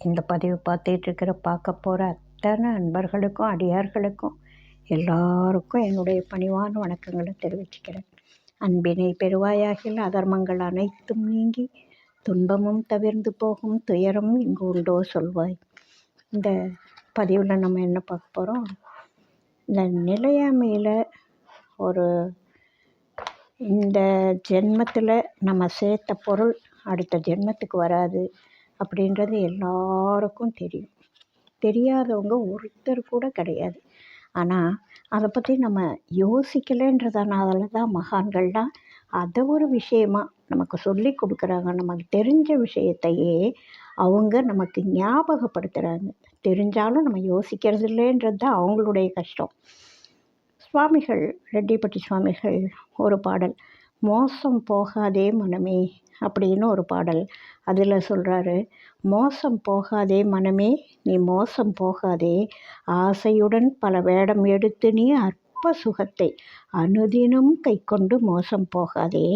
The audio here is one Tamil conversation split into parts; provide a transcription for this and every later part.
இந்த பதிவு பார்த்துட்டு இருக்கிற பார்க்க போகிற அத்தனை அன்பர்களுக்கும் அடியார்களுக்கும் எல்லாருக்கும் என்னுடைய பணிவான வணக்கங்களை தெரிவிச்சுக்கிறேன். அன்பினை பெருவாயாகில் அதர்மங்கள் அனைத்தும் நீங்கி துன்பமும் தவிர்ந்து போகும் துயரம் இங்கு உண்டோ சொல்வாய். இந்த பதிவில் நம்ம என்ன பார்க்க போகிறோம் இந்த நிலையாமையில் ஒரு இந்த ஜென்மத்தில் நம்ம சேர்த்த பொருள் அடுத்த ஜென்மத்துக்கு வராது. அப்படின்றது எல்லாருக்கும் தெரியும். தெரியாதவங்க ஒருத்தர் கூட கிடையாது. ஆனால் அதை பற்றி நம்ம யோசிக்கலைன்றதுனால தான் மகான்கள்லாம் அதை ஒரு விஷயமா நமக்கு சொல்லி கொடுக்குறாங்க. நமக்கு தெரிஞ்ச விஷயத்தையே அவங்க நமக்கு ஞாபகப்படுத்துகிறாங்க தெரிஞ்சாலும் நம்ம யோசிக்கிறது இல்லைன்றது தான் அவங்களுடைய கஷ்டம். சுவாமிகள் ரெட்டிப்பட்டி சுவாமிகள் ஒரு பாடல். மோசம் போகாதே மனமே அப்படின்னு ஒரு பாடல் அதில் சொல்கிறாரு மோசம் போகாதே மனமே நீ மோசம் போகாதே. ஆசையுடன் பல வேடம் எடுத்து நீ அற்ப சுகத்தை அனுதினம் கை கொண்டு மோசம் போகாதே.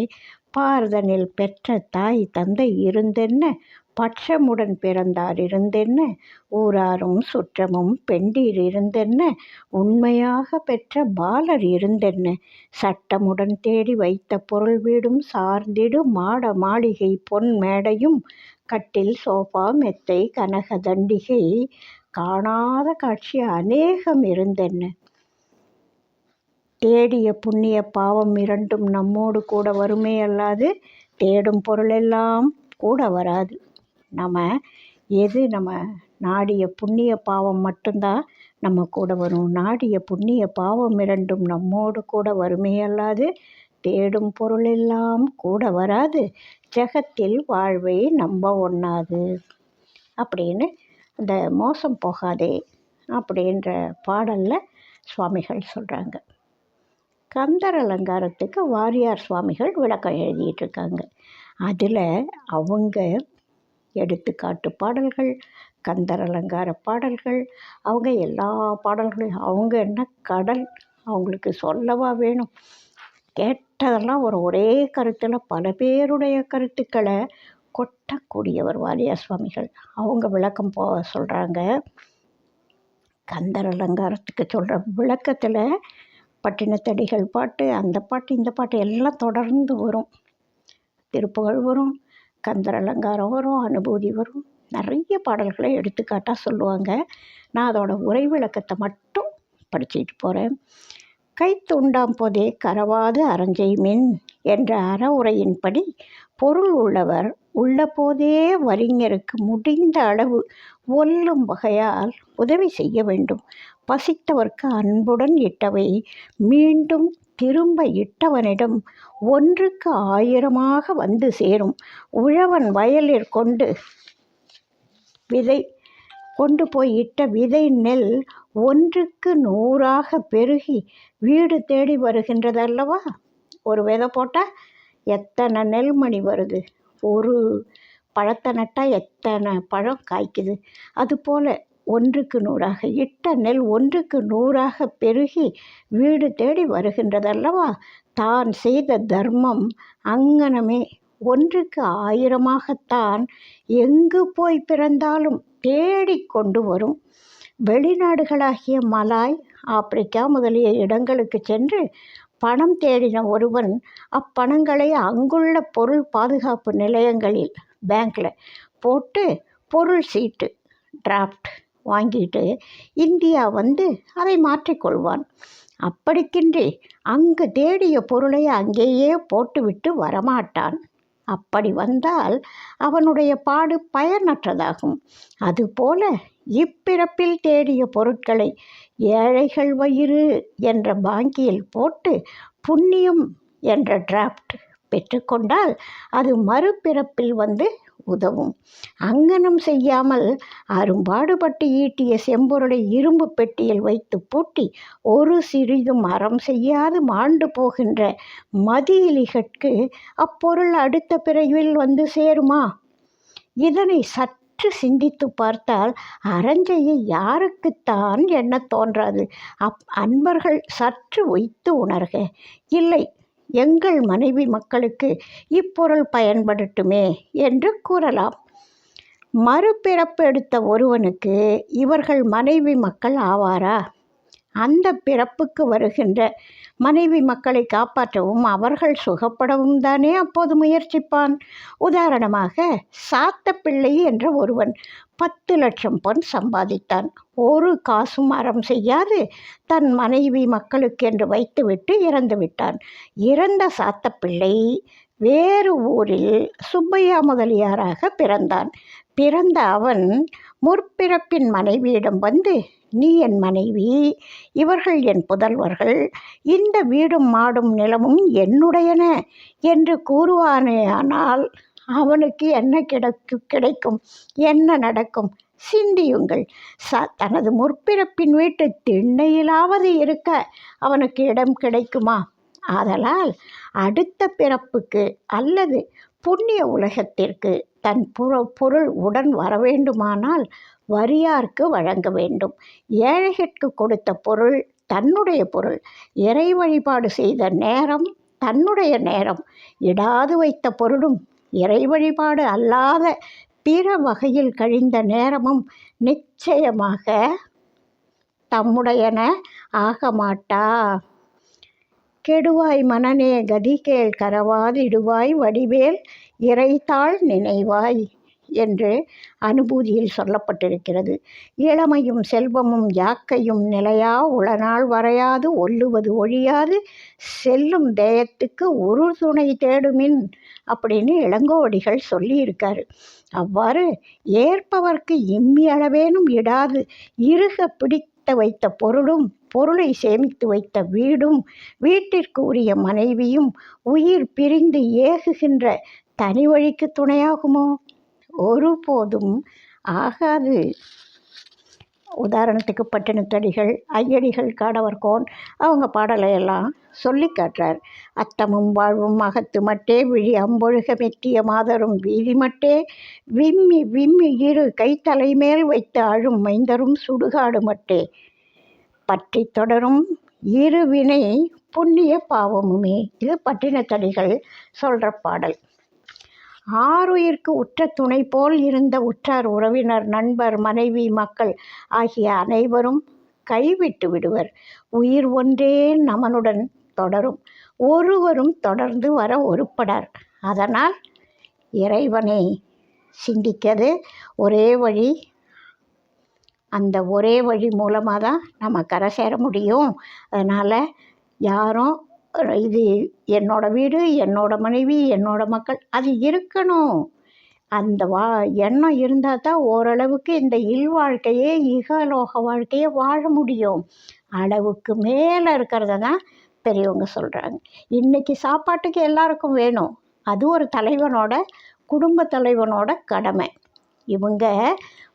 பாரதனில் பெற்ற தாய் தந்தை இருந்தென்ன பட்சமுடன் பிறந்தார் இருந்தென்ன ஊராரும் சுற்றமும் பெண்டீர் இருந்தென்ன உண்மையாக பெற்ற பாலர் இருந்தென்ன சட்டமுடன் தேடி வைத்த பொருள் வீடும் சார்ந்திடு மாட மாளிகை பொன் மேடையும் கட்டில் சோஃபா மெத்தை கனக தண்டிகை காணாத காட்சி அநேகம் இருந்தென்ன தேடிய புண்ணிய பாவம் இரண்டும் நம்மோடு கூட வருமே அல்லாது தேடும் பொருளெல்லாம் கூட வராது. நம்ம எது நம்ம நாடிய புண்ணிய பாவம் மட்டும்தான் நம்ம கூட வரும். நாடிய புண்ணிய பாவம் இரண்டும் நம்மோடு கூட வருமே அல்லாது தேடும் பொருளெல்லாம் கூட வராது. ஜெகத்தில் வாழ்வை நம்ப ஒண்ணாது. அப்படின்னு இந்த மோசம் போகாதே அப்படின்ற பாடலில் சுவாமிகள் சொல்கிறாங்க கந்தர் அலங்காரத்துக்கு வாரியார் சுவாமிகள் விளக்கம் எழுதிட்டு இருக்காங்க. அதில் அவங்க எடுத்துக்காட்டு பாடல்கள் கந்தர் அலங்கார பாடல்கள் அவங்க எல்லா பாடல்களையும் அவங்க என்ன கடல் அவங்களுக்கு சொல்லவா வேணும்? கேட்டதெல்லாம் ஒரு ஒரே கருத்தில் பல பேருடைய கருத்துக்களை கொட்டக்கூடியவர் வாரியார் சுவாமிகள். அவங்க விளக்கம் போ சொல்கிறாங்க கந்தர் அலங்காரத்துக்கு சொல்கிற விளக்கத்தில் பட்டினத்தடிகள் பாட்டு அந்த பாட்டு இந்த பாட்டு எல்லாம் தொடர்ந்து வரும். திருப்புகழ் வரும். கந்தர் அலங்காரம் வரும் அனுபூதி வரும். நிறைய பாடல்களை எடுத்துக்காட்டாக சொல்லுவாங்க. நான் அதோட உரை விளக்கத்தை மட்டும் படிச்சுட்டு போகிறேன் கை தூண்டாம் போதே கரவாது அரஞ்செய்மின் என்ற அற உரையின்படி பொருள் உள்ளவர் உள்ள போதே வரிஞருக்கு முடிந்த அளவு ஒல்லும் வகையால் உதவி செய்ய வேண்டும். பசித்தவர்க்கு அன்புடன் இட்டவை மீண்டும் திரும்ப இட்டவனிடம் ஒன்றுக்கு ஆயிரமாக வந்து சேரும். உழவன் வயலில் கொண்டு விதை கொண்டு போய் இட்ட விதை நெல் ஒன்றுக்கு நூறாக பெருகி வீடு தேடி வருகின்றது அல்லவா ஒரு விதை போட்டால் எத்தனை நெல்மணி வருது? ஒரு பழத்தை நட்டால் எத்தனை பழம் காய்க்குது? அதுபோல் ஒன்றுக்கு நூறாக இட்ட நெல் ஒன்றுக்கு நூறாக பெருகி வீடு தேடி வருகின்றதல்லவா? தான் செய்த தர்மம் அங்கனமே. ஒன்றுக்கு ஆயிரமாகத்தான் எங்கு போய் பிறந்தாலும் தேடி கொண்டு வரும். வெளிநாடுகளாகிய மலாய் ஆப்பிரிக்கா முதலிய இடங்களுக்கு சென்று பணம் தேடின ஒருவன் அப்பணங்களை அங்குள்ள பொருள் பாதுகாப்பு நிலையங்களில் பேங்க்கில் போட்டு பொருள் சீட்டு டிராஃப்ட் வாங்கிட்டு இந்தியா வந்து அதை மாற்றிக்கொள்வான். அப்படிக்கின்றி அங்கு தேடிய பொருளை அங்கேயே போட்டுவிட்டு வரமாட்டான். அப்படி வந்தால் அவனுடைய பாடு பயனற்றதாகும். அதுபோல இப்பிறப்பில் தேடிய பொருட்களை ஏழைகள் வயிறு என்ற பாங்கியில் போட்டு புண்ணியம் என்ற டிராப்ட் பெற்றுக்கொண்டால் அது மறுபிறப்பில் வந்து உதவும். அங்கனம் செய்யாமல் அரும்பாடுபட்டு ஈட்டிய செம்பொருளை இரும்பு பெட்டியில் வைத்து பூட்டி ஒரு சிறிதும் அறம் செய்யாது மாண்டு போகின்ற மதியிலிகட்கு அப்பொருள் அடுத்த பிறவில் வந்து சேருமா? இதனை சற்று சிந்தித்து பார்த்தால் அரஞ்சையை யாருக்குத்தான் எண்ண தோன்றாது. அப் அன்பர்கள் சற்று வைத்து உணர்க. இல்லை எங்கள் மனைவி மக்களுக்கு இப்பொருள் பயன்படட்டுமே என்று கூறலாம். மறுபிறப்பு எடுத்த ஒருவனுக்கு இவர்கள் மனைவி மக்கள் ஆவாரா? அந்த பிறப்புக்கு வருகின்ற மனைவி மக்களை காப்பாற்றவும் அவர்கள் சுகப்படவும் தானே அப்போது முயற்சிப்பான். உதாரணமாக சாத்த பிள்ளை என்ற ஒருவன் பத்து லட்சம் பொன் சம்பாதித்தான். ஒரு காசும் அறம் செய்யாது. தன் மனைவி மக்களுக்கென்று வைத்துவிட்டு இறந்து விட்டான். இறந்த சாத்தப்பிள்ளை வேறு ஊரில் சுப்பையா முதலியாராக பிறந்தான். பிறந்த அவன் முற்பிறப்பின் மனைவியிடம் வந்து நீ என் மனைவி இவர்கள் என் புதல்வர்கள் இந்த வீடும் மாடும் நிலமும் என்னுடையன என்று கூறுவானேயானால் அவனுக்கு என்ன கிடைக்கு கிடைக்கும் என்ன நடக்கும்? சிந்தியுங்கள். ச தனது முற்பிறப்பின் வீட்டு திண்ணையிலாவது இருக்க அவனுக்கு இடம் கிடைக்குமா? ஆதலால் அடுத்த பிறப்புக்கு அல்லது புண்ணிய உலகத்திற்கு தன் புற பொருள் உடன் வரவேண்டுமானால் வரியார்க்கு வழங்க வேண்டும். ஏழைகளுக்கு கொடுத்த பொருள் தன்னுடைய பொருள். இறை வழிபாடு செய்த நேரம் தன்னுடைய நேரம். இடாது வைத்த பொருளும் இறை வழிபாடு அல்லாத பிற வகையில் கழிந்த நேரமும் நிச்சயமாக தம்முடையன ஆக மாட்டா கெடுவாய் மனநே கதிகேள் கரவாதிடுவாய் வடிவேல் இறைத்தாள் நினைவாய் என்று அனுபூதியில் சொல்லப்பட்டிருக்கிறது. இளமையும் செல்வமும் யாக்கையும் நிலையா உளநாள் வரையாது ஒல்லுவது ஒழியாது செல்லும் தேயத்துக்கு ஒரு துணை தேடுமின் அப்படின்னு இளங்கோவடிகள் சொல்லியிருக்காரு. அவ்வாறு ஏற்பவர்க்கு இம்மி அளவேனும் இடாது இருக பிடி வைத்த பொருளும் பொருளை சேமித்து வைத்த வீடும் வீட்டிற்கு உரிய மனைவியும் உயிர் பிரிந்து ஏகுகின்ற தனி வழிக்கு துணையாகுமோ? ஒருபோதும் ஆகாது. உதாரணத்துக்கு பட்டினத்தடிகள் ஐயடிகள் காடவர்கோன் அவங்க பாடலை எல்லாம் சொல்லி காட்டுறார். அத்தமும் வாழ்வும் அகத்து மட்டே விழி அம்பொழுக மெத்திய மாதரும் வீதி மட்டே விம்மி விம்மி இரு கைத்தலை மேல் வைத்து அழும் மைந்தரும் சுடுகாடு மட்டே. பற்றி தொடரும் இரு வினை புண்ணிய பாவமுமே. இது பட்டினத்தடிகள் சொல்கிற பாடல். ஆறுயிர்க்கு உற்ற துணை போல் இருந்த உற்றார் உறவினர் நண்பர் மனைவி மக்கள் ஆகிய அனைவரும் கைவிட்டு விடுவர். உயிர் ஒன்றே நமனுடன் தொடரும். ஒருவரும் தொடர்ந்து வர ஒருப்படார். அதனால் இறைவனை சிந்திக்கிறது ஒரே வழி அந்த ஒரே வழி மூலமாக தான் நம்ம கரை சேர முடியும். அதனால் யாரும் இது என்னோட வீடு என்னோட மனைவி என்னோட மக்கள் அது இருக்கணும். அந்த வா எண்ணம் இருந்தால் தான் ஓரளவுக்கு இந்த இல்வாழ்க்கையே இகலோக வாழ்க்கையை வாழ முடியும். அளவுக்கு மேலே இருக்கிறத தான் பெரியவங்க சொல்கிறாங்க இன்றைக்கி சாப்பாட்டுக்கு எல்லாருக்கும் வேணும். அது ஒரு தலைவனோட குடும்ப தலைவனோட கடமை. இவங்க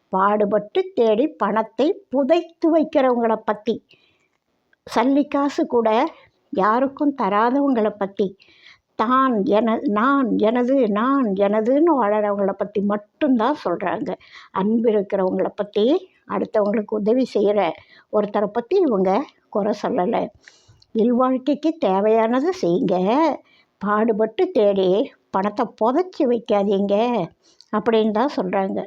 பாடுபட்டு தேடி பணத்தை புதைத்து வைக்கிறவங்கள பற்றி சல்லி காசு கூட யாருக்கும் தராதவங்களை பற்றி தான் என நான் எனது நான் எனதுன்னு வாழறவங்கள பற்றி மட்டும்தான் சொல்கிறாங்க அன்பு இருக்கிறவங்கள பற்றி அடுத்தவங்களுக்கு உதவி செய்கிற ஒருத்தரை பற்றி இவங்க குறை சொல்லலை. இல்வாழ்க்கைக்கு தேவையானதை செய்யுங்க. பாடுபட்டு தேடி பணத்தை புதைச்சி வைக்காதீங்க அப்படின்னு தான் சொல்கிறாங்க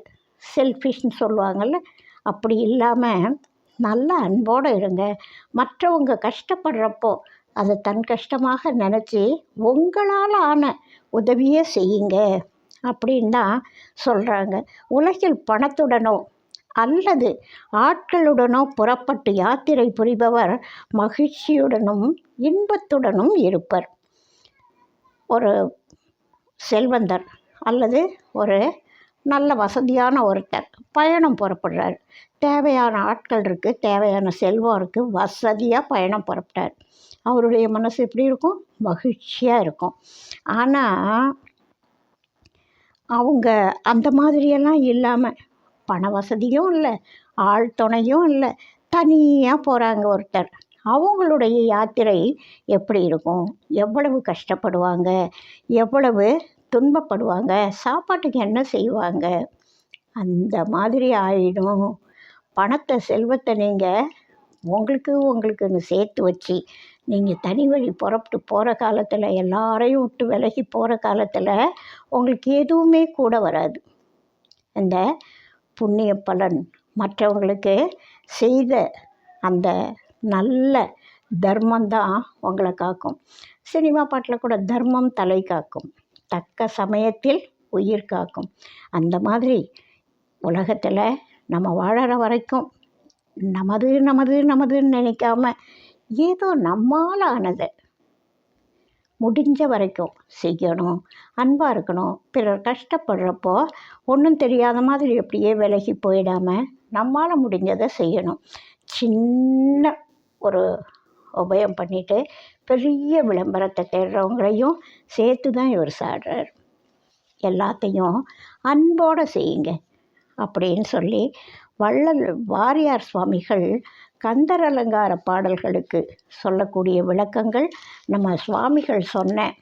செல்ஃபிஷ்னு சொல்லுவாங்கள்ல அப்படி இல்லாமல் நல்ல அன்போடு இருங்க. மற்றவங்க கஷ்டப்படுறப்போ அதை தன் கஷ்டமாக நினச்சி உங்களால் ஆன உதவியே செய்யுங்க அப்படின்னு தான் சொல்கிறாங்க உலகில் பணத்துடனோ அல்லது ஆட்களுடனோ புறப்பட்டு யாத்திரை புரிபவர் மகிழ்ச்சியுடனும் இன்பத்துடனும் இருப்பர். ஒரு செல்வந்தர் அல்லது ஒரு நல்ல வசதியான ஒருத்தர் பயணம் புறப்படுறார். தேவையான ஆட்கள் இருக்குது தேவையான செல்வம் இருக்குது வசதியாக பயணம் புறப்பட்டார். அவருடைய மனசு எப்படி இருக்கும்? மகிழ்ச்சியாக இருக்கும். ஆனால் அவங்க அந்த மாதிரியெல்லாம் இல்லாமல் பண வசதியும் இல்லை ஆள் துணையும் இல்லை தனியாக போகிறாங்க ஒருத்தர். அவங்களுடைய யாத்திரை எப்படி இருக்கும்? எவ்வளவு கஷ்டப்படுவாங்க? எவ்வளவு துன்பப்படுவாங்க? சாப்பாட்டுக்கு என்ன செய்வாங்க? அந்த மாதிரி ஆயிடும். பணத்தை செல்வத்தை நீங்கள் உங்களுக்கு உங்களுக்குன்னு சேர்த்து வச்சு நீங்கள் தனி வழி புறப்பட்டு போகிற காலத்தில் எல்லாரையும் விட்டு விலகி போகிற காலத்தில் உங்களுக்கு எதுவுமே கூட வராது. அந்த புண்ணிய பலன் மற்றவங்களுக்கு செய்த அந்த நல்ல தர்மந்தான் உங்களை காக்கும். சினிமா பாட்டில் கூட தர்மம் தலை காக்கும். தக்க சமயத்தில் உயிர் காக்கும். அந்த மாதிரி உலகத்தில் நம்ம வாழற வரைக்கும் நமது நமது நமதுன்னு நினைக்காம ஏதோ நம்மால் ஆனதை. முடிஞ்ச வரைக்கும் செய்யணும் அன்பாக இருக்கணும். பிறர் கஷ்டப்படுறப்போ ஒன்றும் தெரியாத மாதிரி எப்படியே விலகி போயிடாமல் நம்மால் முடிஞ்சதை செய்யணும். சின்ன ஒரு உபயம் பண்ணிவிட்டு பெரிய விளம்பரத்தை தேடுறவங்களையும் சேர்த்து தான் இவர் சாடுறார். எல்லாத்தையும் அன்போடு செய்யுங்க அப்படின்னு சொல்லி வள்ளல் வாரியார் சுவாமிகள் கந்தர் அலங்கார பாடல்களுக்கு சொல்லக்கூடிய விளக்கங்கள் நம்ம சுவாமிகள் சொன்ன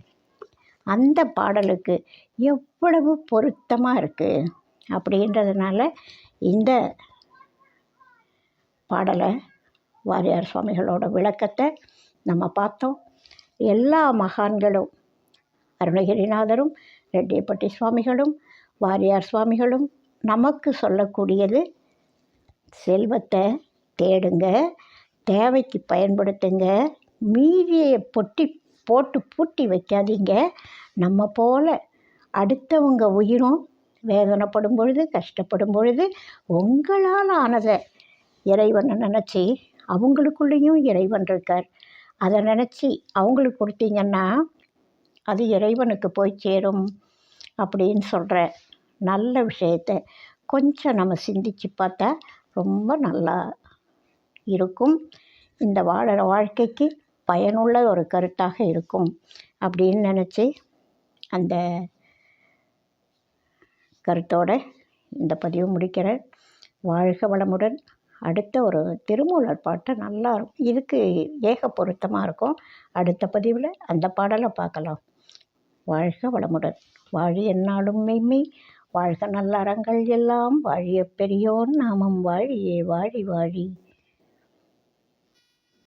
அந்த பாடலுக்கு எவ்வளவு பொருத்தமாக இருக்குது அப்படின்றதுனால இந்த பாடலை வாரியார் சுவாமிகளோட விளக்கத்தை நம்ம பார்த்தோம். எல்லா மகான்களும் அருணகிரிநாதரும் ரெட்டியப்பட்டி சுவாமிகளும் வாரியார் சுவாமிகளும் நமக்கு சொல்லக்கூடியது செல்வத்தை தேடுங்க தேவைக்கு பயன்படுத்துங்க. மீதியை பொட்டி போட்டு பூட்டி வைக்காதீங்க. நம்ம போல் அடுத்தவங்க உயிரும் வேதனைப்படும் பொழுது கஷ்டப்படும் பொழுது உங்களால் ஆனதை இறைவனை நினச்சி அவங்களுக்குள்ளேயும் இறைவன் இருக்கார். அதை நினச்சி அவங்களுக்கு கொடுத்தீங்கன்னா அது இறைவனுக்கு போய் சேரும் அப்படின்னு சொல்கிற நல்ல விஷயத்த கொஞ்சம் நம்ம சிந்திச்சு பார்த்தா ரொம்ப நல்லா இருக்கும். இந்த வாழற வாழ்க்கைக்கு பயனுள்ள ஒரு கருத்தாக இருக்கும் அப்படின்னு நினச்சி அந்த கருத்தோட இந்த பதிவு முடிக்கிறேன். வாழ்க வளமுடன். அடுத்த ஒரு திருமூலர் பாட்டு நல்லா இருக்கும். இதுக்கு ஏக பொருத்தமாக இருக்கும். அடுத்த பதிவில் அந்த பாடலை பார்க்கலாம். வாழ்க வளமுடன். வாழி என்னாலும் மெய்மை வாழ்க நல்லறங்கள் எல்லாம். வாழிய பெரியோர் நாமம் வாழியே வாழி வாழி.